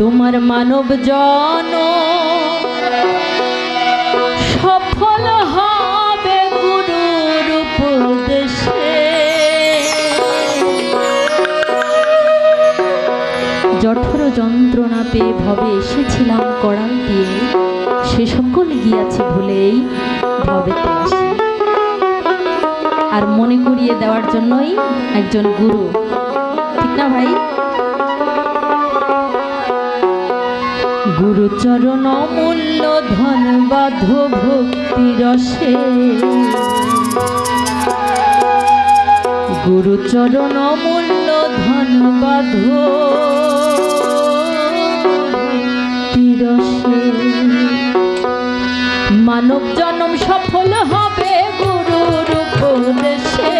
তোমার মানব জন। সফল হবে গুরুর উপদেশে। জঠর যন্ত্রণা পেয়ে ভবে এসেছিলাম কড়াল দিয়ে। সে সকল গিয়াছে ভুলেই আসি। আর মনে করিয়ে দেওয়ার জন্যই একজন গুরু। ঠিক না ভাই? গুরুচরণ অমূল্য ধন বাধ ভক্তি রসে। গুরুচরণ অমূল্য ধন বাধ মানব জন্ম সফল হবে গুরুর উপদেশে।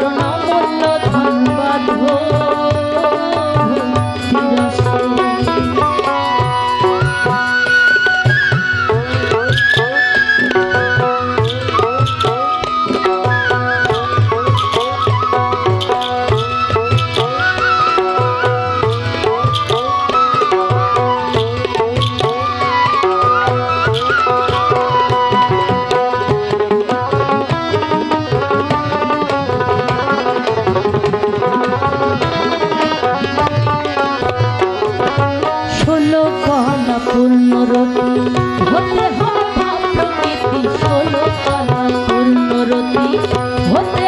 গুরুচরণ অমূল্য ষোলো পালা পূর্ণরতি হতে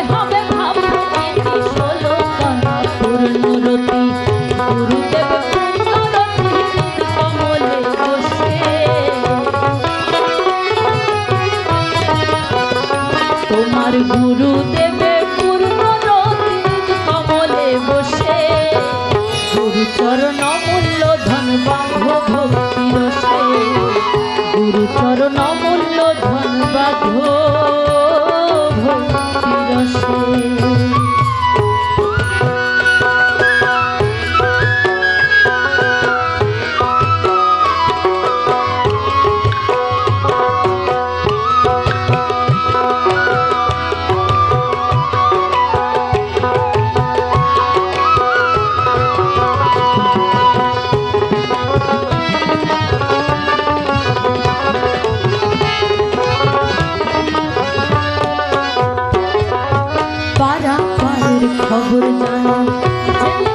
খবর জানো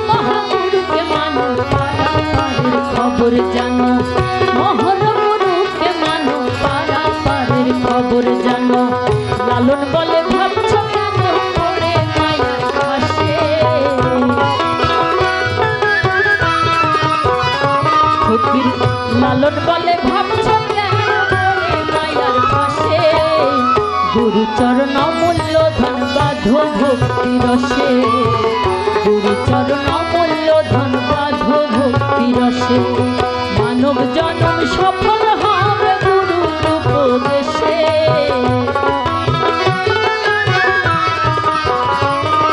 মহাগুরুকে মানো পাড়া পাড়ের খবর জানো মহাগুরুকে মানো পাড়া পাড়ের খবর জানো। লালন বলে লালন বলে ভাবছ গুরুচরণ অমূল্য ধন বাধ ভক্তি রসে গুরুচরণ অমূল্য ধন বাধ মানব জনম সফল হবে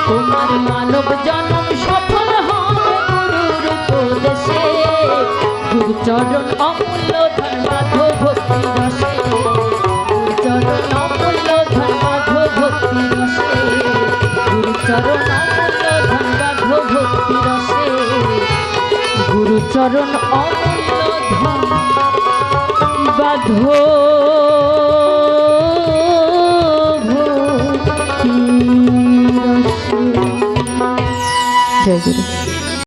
তোমার মানব জনম সফল হবে চরণ বাঁধো। জয় গুরু